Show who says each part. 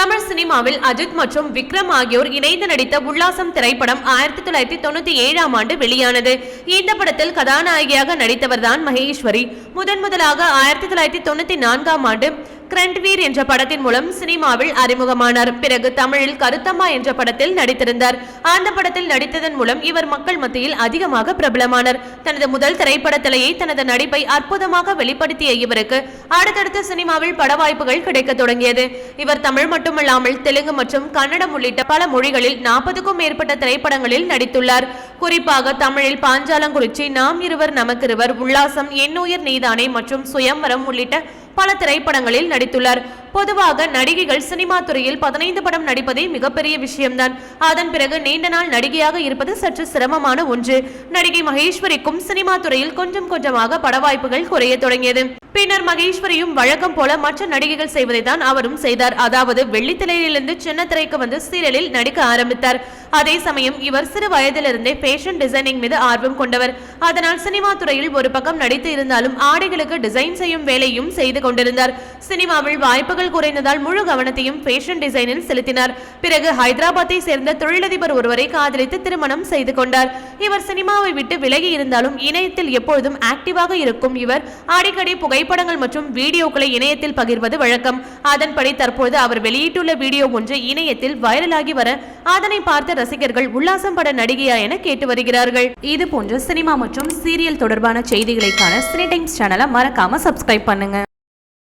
Speaker 1: தமிழ் சினிமாவில் அஜித் மற்றும் விக்ரம் ஆகியோர் இணைந்து நடித்த உல்லாசம் திரைப்படம் ஆயிரத்தி தொள்ளாயிரத்தி தொண்ணூத்தி ஏழாம் ஆண்டு வெளியானது. இந்த படத்தில் கதாநாயகியாக நடித்தவர்தான் மகேஸ்வரி. முதன் முதலாக ஆயிரத்தி தொள்ளாயிரத்தி தொண்ணூத்தி நான்காம் ஆண்டு கிரண்ட்வீர் என்ற படத்தின் மூலம் சினிமாவில் அறிமுகமானார். பிறகு தமிழில் கருத்தம்மா என்ற படத்தில் நடித்திருந்தார். அந்த படத்தில் நடித்ததன் மூலம் இவர் மக்கள் மத்தியில் அதிகமாக பிரபலமானார். தனது முதல் திரைப்படத்திலேயே தனது நடிப்பை அற்புதமாக வெளிப்படுத்திய இவருக்கு அடுத்தடுத்த சினிமாவில் பட வாய்ப்புகள் கிடைக்க தொடங்கியது. இவர் தமிழ் மட்டுமல்லாமல் தெலுங்கு மற்றும் கன்னடம் உள்ளிட்ட பல மொழிகளில் நாற்பதுக்கும் மேற்பட்ட திரைப்படங்களில் நடித்துள்ளார். குறிப்பாக தமிழில் பாஞ்சாலங்குறிச்சி நாம் இருவர் நமக்கிருவர் உல்லாசம் எண்ணுயிர் நீதானே மற்றும் சுயம்பரம் உள்ளிட்ட பல திரைப்படங்களில் நடித்துள்ளார். பொதுவாக நடிகைகள் சினிமா துறையில் பதினைந்து படம் நடிப்பதே மிகப்பெரிய விஷயம்தான். அதன் பிறகு நீண்ட நாள் நடிகையாக இருப்பது சற்று சிரமமான ஒன்று. நடிகை மகேஸ்வரிக்கும் சினிமா துறையில் கொஞ்சம் கொஞ்சமாக பட வாய்ப்புகள் குறைய தொடங்கியது. பின்னர் மகேஸ்வரியும் வழக்கம் போல மற்ற நடிகைகள் செய்வதை தான் அவரும் செய்தார். அதாவது வெள்ளித்திரையிலிருந்து சின்ன திரைக்கு வந்து சீரியலில் நடிக்க ஆரம்பித்தார். அதே சமயம் இவர் சிறு வயதிலிருந்தே ஃபேஷன் டிசைனிங் மீது ஆர்வம் கொண்டவர். அதனால் சினிமா துறையில் ஒரு பக்கம் நடித்து இருந்தாலும் ஆடைகளுக்கு டிசைன் செய்யும் வேலையும் செய்து செய்து கொண்டிருந்தார். சினிமாவில் வாய்ப்புகள் குறைந்ததால் முழு கவனத்தையும் ஃபேஷன் டிசைனில் செலுத்தினார். பிறகு ஹைதராபாத்தை சேர்ந்த தொழிலதிபர் ஒருவரை காதலித்து திருமணம் செய்து கொண்டார். இவர் சினிமாவை விட்டு விலகி இருந்தாலும் இணையத்தில் எப்பொழுதும் ஆக்டிவாக இருக்கும் இவர். அடிக்கடி புகைப்படங்கள் மற்றும் வீடியோக்களை இணையத்தில் பகிர்வது வழக்கம். அதன்படி தற்போது அவர் வெளியிட்டுள்ள வீடியோ ஒன்று இணையத்தில் வைரலாகி வர அதனை பார்த்த ரசிகர்கள் உல்லாசம் பட நடிகையா என கேட்டு வருகிறார்கள். இது போன்ற சினிமா மற்றும் சீரியல் தொடர்பான செய்திகளைக்கான சினி டைம்ஸ் சேனலை மறக்காம சப்ஸ்கிரைப் பண்ணுங்க.